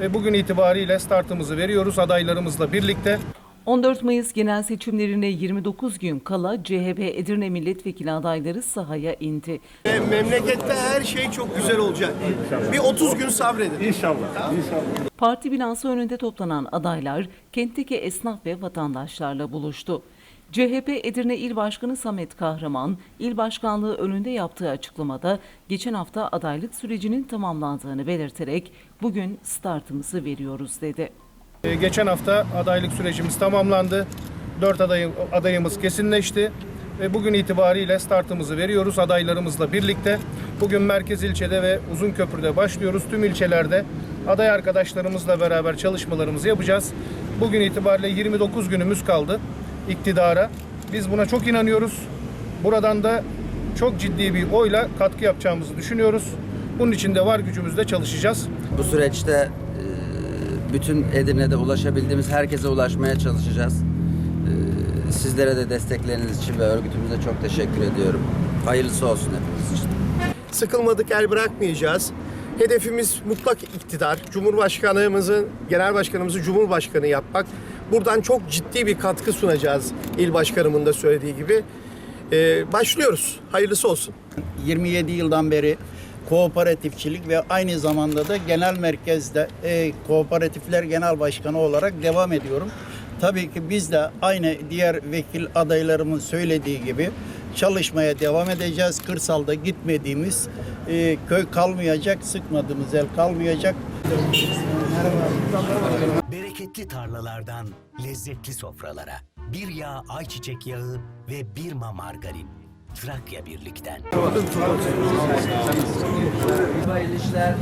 ve bugün itibariyle startımızı veriyoruz adaylarımızla birlikte. 14 Mayıs genel seçimlerine 29 gün kala CHP Edirne milletvekili adayları sahaya indi. Memlekette her şey çok güzel olacak. Bir 30 gün sabredin. İnşallah. İnşallah. Parti binası önünde toplanan adaylar kentteki esnaf ve vatandaşlarla buluştu. CHP Edirne İl Başkanı Samet Kahraman, il başkanlığı önünde yaptığı açıklamada geçen hafta adaylık sürecinin tamamlandığını belirterek bugün startımızı veriyoruz dedi. Ee, Geçen hafta adaylık sürecimiz tamamlandı. 4 adayı, adayımız kesinleşti. Ve bugün itibariyle startımızı veriyoruz adaylarımızla birlikte. Bugün merkez ilçede ve Uzunköprü'de başlıyoruz. Tüm ilçelerde aday arkadaşlarımızla beraber çalışmalarımızı yapacağız. Bugün itibariyle 29 günümüz kaldı iktidara. Biz buna çok inanıyoruz. Buradan da çok ciddi bir oyla katkı yapacağımızı düşünüyoruz. Bunun için de var gücümüzle çalışacağız. Bu süreçte e, bütün Edirne'de ulaşabildiğimiz herkese ulaşmaya çalışacağız. E, Sizlere de destekleriniz için ve örgütümüze çok teşekkür ediyorum. Hayırlısı olsun hepimiz için. Sıkılmadık el bırakmayacağız. Hedefimiz mutlak iktidar. Cumhurbaşkanımızı, genel başkanımızı cumhurbaşkanı yapmak. Buradan çok ciddi bir katkı sunacağız il başkanımın da söylediği gibi. Ee, başlıyoruz. Hayırlısı olsun. 27 yıldan beri kooperatifçilik ve aynı zamanda da genel merkezde e, kooperatifler genel başkanı olarak devam ediyorum. Tabii ki biz de aynı diğer vekil adaylarımın söylediği gibi çalışmaya devam edeceğiz. Kırsalda gitmediğimiz e, köy kalmayacak, sıkmadığımız el kalmayacak. Bereketli tarlalardan lezzetli sofralara. Bir yağ ayçiçek yağı ve bir ma margarin. Trakya Birlik'ten. Hayırlı işler.